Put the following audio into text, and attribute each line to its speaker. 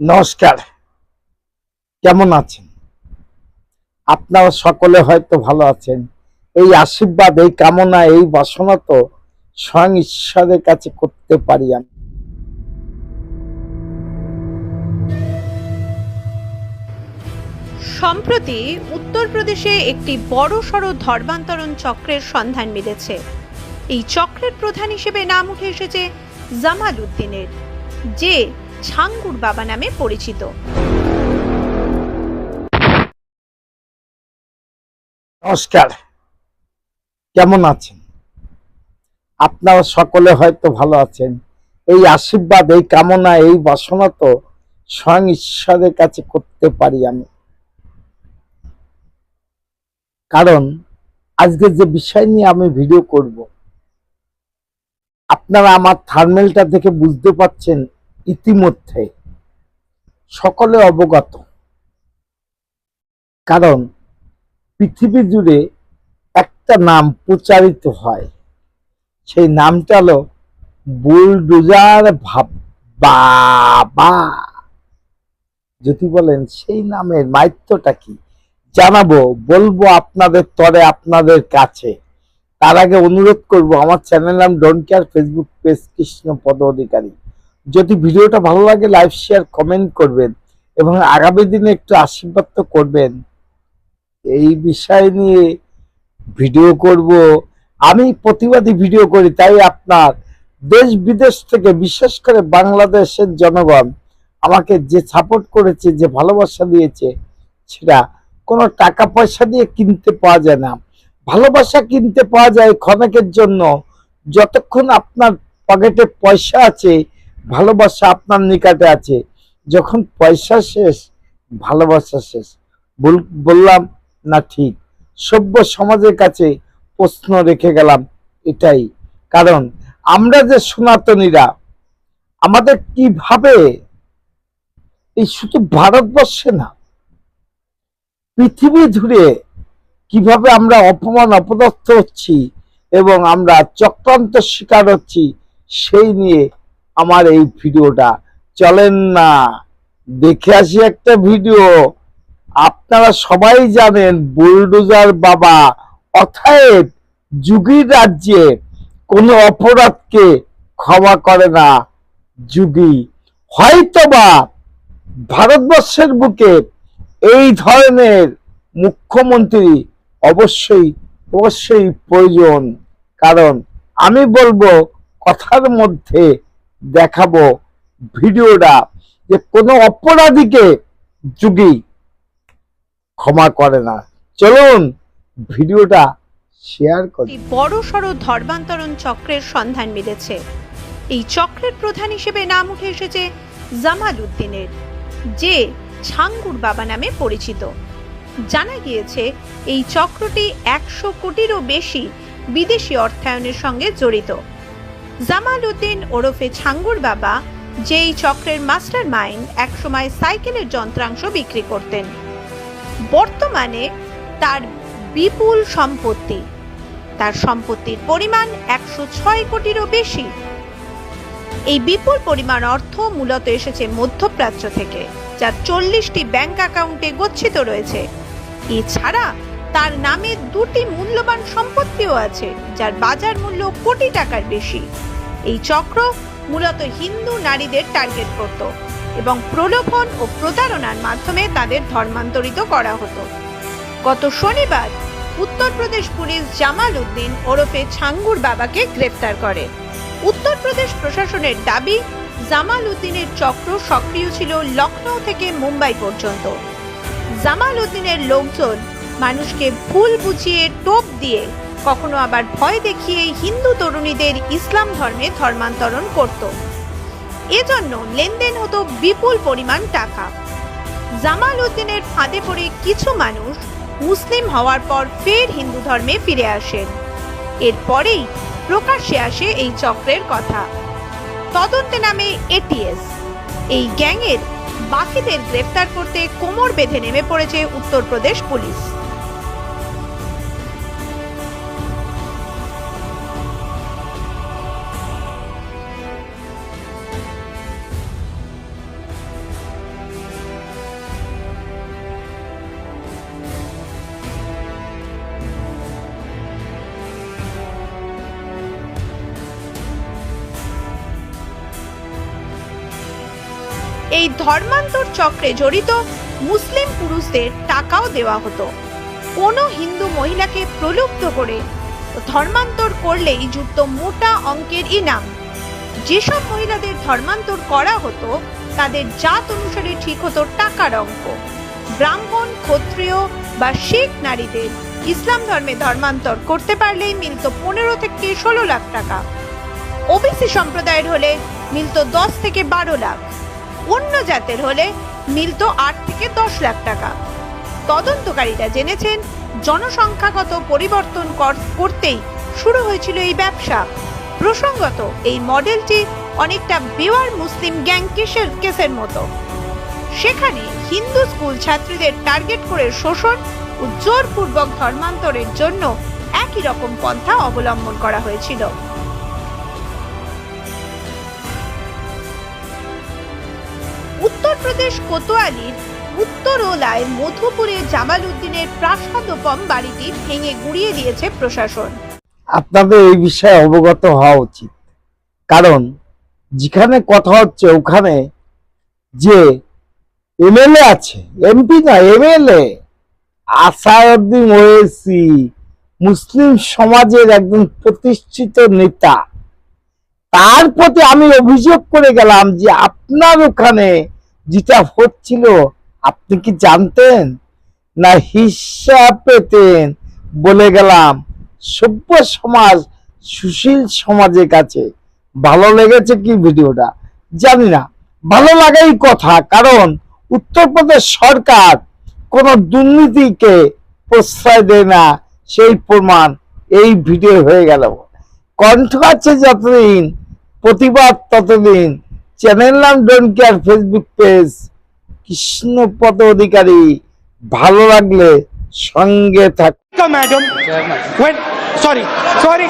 Speaker 1: নমস্কার। কেমন আছেন? আপনারা সকলে হয়তো ভালো আছেন। এই আশীর্বাদ, এই কামনা, এই বাসনা তো স্বয়ং ঈশ্বরের কাছে করতে পারি আমি।
Speaker 2: সম্প্রতি উত্তরপ্রদেশে একটি বড় সড় ধর্মান্তরণ চক্রের সন্ধান মিলেছে। এই চক্রের প্রধান হিসেবে নাম উঠে এসেছে জামাল উদ্দিনের, যে ছাঙ্গুর বাবা নামে পরিচিত।
Speaker 1: নমস্কার। কেমন আছেন? আপনারা সকলে হয়তো ভালো আছেন। এই আশীর্বাদ, এই কামনা, এই বাসনা তো স্বয়ং ঈশ্বরের কাছে করতে পারি আমি। কারণ আজকে যে বিষয় নিয়ে আমি ভিডিও করব, আপনারা আমার থার্মেলটা দেখে বুঝতে পারছেন ইতিমধ্যে সকলে অবগত। কারণ পৃথিবী জুড়ে একটা নাম প্রচারিত হয়। সেই নামটা হলো বুলডোজার ভাব বাবা। যদি বলেন সেই নামের মাইত্যটা কি? জানাব, বলব আপনাদের তরে আপনাদের কাছে। তার আগে অনুরোধ করব, আমার চ্যানেল নাম don't care, Facebook page Krishna Pada Adhikari. যদি ভিডিওটা ভালো লাগে লাইভ শেয়ার কমেন্ট করবেন এবং আগামী দিনে একটু আশীর্বাদ তো করবেন। এই বিষয় নিয়ে ভিডিও করব। আমি প্রতিবাদী ভিডিও করি, তাই আপনার দেশ বিদেশ থেকে, বিশেষ করে বাংলাদেশের জনগণ আমাকে যে সাপোর্ট করেছে, যে ভালোবাসা দিয়েছে, সেটা কোনো টাকা পয়সা দিয়ে কিনতে পাওয়া যায় না। ভালোবাসা কিনতে পাওয়া যায় ক্ষণেকের জন্য। যতক্ষণ আপনার পকেটে পয়সা আছে ভালোবাসা আপনার নিকটে আছে। যখন পয়সা শেষ, ভালোবাসা শেষ। বল- বললাম, না, ঠিক। সভ্য সমাজের কাছে প্রশ্ন রেখে গেলাম এটাই। কারণ আমরা যে সনাতনীরা, আমাদের কীভাবে এই শুধু ভারতবর্ষে না, পৃথিবী জুড়ে কীভাবে আমরা অপমান, অপদস্থ হচ্ছি এবং আমরা চক্রান্ত শিকার হচ্ছি, সেই নিয়ে আমার এই ভিডিওটা। চলেন না, দেখে আসি একটা ভিডিও। আপনারা সবাই জানেন, বুলডোজার বাবা অথায়েব যুগীর রাজ্যে কোনো অপরাধকে ক্ষমা করে না যুগী। হয়তোবা ভারতবর্ষের বুকে এই ধরনের মুখ্যমন্ত্রী অবশ্যই অবশ্যই প্রয়োজন। কারণ আমি বলব, কথার মধ্যে দেখাবো ভিডিওটা যে কোনো অপরাধীকে যুগী ক্ষমা করে না। চলুন ভিডিওটা শেয়ার করি।
Speaker 2: একটি বড়সড় ধর্মান্তরণ চক্রের সন্ধান মিলেছে। এই চক্রের প্রধান হিসেবে নাম উঠে এসেছে জামাল উদ্দিনের যে ছাঙ্গুর বাবা নামে পরিচিত। জানা গিয়েছে, এই চক্রটি একশো কোটিরও বেশি বিদেশি অর্থায়নের সঙ্গে জড়িত। জামাল উদ্দিন ওরফে ছাঙ্গুর বাবা যে এই চক্রের মাস্টার মাইন্ড একসময় সাইকেলের যন্ত্রাংশ বিক্রি করতেন। বর্তমানে তার বিপুল সম্পত্তি। তার সম্পত্তির পরিমাণ একশো ছয় কোটিরও বেশি। এই বিপুল পরিমাণ অর্থ মূলত এসেছে মধ্যপ্রাচ্য থেকে যার চল্লিশটি ব্যাংক অ্যাকাউন্টে গচ্ছিত রয়েছে। এছাড়া তার নামে দুটি মূল্যবান সম্পত্তিও আছে, যার বাজার মূল্য কোটি টাকার বেশি। এই চক্র মূলত হিন্দু নারীদের টার্গেট করত এবং প্রলোভন ও প্রতারণার মাধ্যমে তাদের ধর্মান্তরিত করা হতো। গত শনিবার উত্তরপ্রদেশ পুলিশ জামাল উদ্দিন ওরফে ছাঙ্গুর বাবাকে গ্রেপ্তার করে। উত্তরপ্রদেশ প্রশাসনের দাবি, জামাল উদ্দিনের চক্র সক্রিয় ছিল লখনৌ থেকে মুম্বাই পর্যন্ত। জামাল উদ্দিনের লোকজন মানুষকে ভুল বুঝিয়ে টোপ দিয়ে কখনো আবার ভয় দেখিয়ে হিন্দু তরুণীদের ইসলাম ধর্মে ধর্মান্তরণ করত। এজন্য লেনদেন হতো বিপুল পরিমাণ টাকা। জামাল উদ্দিনের ফাঁদে পড়ে কিছু মানুষ মুসলিম হওয়ার পর ফের হিন্দু ধর্মে ফিরে আসেন এরপরেই প্রকাশ্যে আসে এই চক্রের কথা। তদন্তে নামে এটিএস। এই গ্যাংয়ের বাকিদের গ্রেফতার করতে কোমর বেঁধে নেমে পড়েছে উত্তরপ্রদেশ পুলিশ। এই ধর্মান্তর চক্রে জড়িত মুসলিম পুরুষদের টাকাও দেওয়া হতো। কোনো হিন্দু মহিলাকে প্রলুব্ধ করে ধর্মান্তর করলেই যুক্ত মোটা অঙ্কের ইনাম। যেসব মহিলাদের ধর্মান্তর করা হতো, তাদের জাত অনুসারে ঠিক হতো টাকার অঙ্ক। ব্রাহ্মণ, ক্ষত্রিয় বা শিখ নারীদের ইসলাম ধর্মে ধর্মান্তর করতে পারলেই মিলত পনেরো থেকে ষোলো লাখ টাকা। ওবিসি সম্প্রদায়ের হলে মিলত দশ থেকে বারো লাখ। অন্য জাতের হলে মিলত আট থেকে দশ লাখ টাকা। তদন্তকারীরা জেনেছেন, জনসংখ্যাগত পরিবর্তন কর- করতেই শুরু হয়েছিল এই ব্যবসা। প্রসঙ্গত, এই মডেলটি অনেকটা বেওয়ার মুসলিম গ্যাং কেসের কেসের মতো। সেখানে হিন্দু স্কুল ছাত্রীদের টার্গেট করে শোষণ ও জোরপূর্বক ধর্মান্তরের জন্য একই রকম পন্থা অবলম্বন করা হয়েছিল। উত্তরপ্রদেশ কোতোয়ালির উত্তরোলায় মধুপুরে জামাল উদ্দিনের প্রাসাদোপম বাড়িটি ভেঙে গুড়িয়ে দিয়েছে প্রশাসন।
Speaker 1: আপনাদের এই বিষয়ে অবগত হওয়া উচিত। কারণ, যেখানে কথা হচ্ছে ওখানে যে এমএলএ আছে, এমপি না, এমএলএ আসাউদ্দিন ওয়েসি, মুসলিম সমাজের একজন প্রতিষ্ঠিত নেতা, তার প্রতি আমি অভিযোগ করে গেলাম যে আপনার ওখানে যেটা হচ্ছিল, আপনি কি জানতেন? না, হিসাব পেতেন। বলে গেলাম, সভ্য সমাজ, সুশীল সমাজের কাছে। ভালো লেগেছে কি ভিডিওটা? জানি না। ভালো লাগাই কথা, কারণ উত্তরপ্রদেশ সরকার কোনো দুর্নীতিকে প্রশ্রয় দেয় না, সেই প্রমাণ এই ভিডিও হয়ে গেল। কণ্ঠ আছে যতদিন, প্রতিবাদ ততদিন। চ্যানেল নাম don't care Facebook page Krishnapada Adhikari ভালো লাগলে সঙ্গে থাক।
Speaker 3: Madam sorry sorry.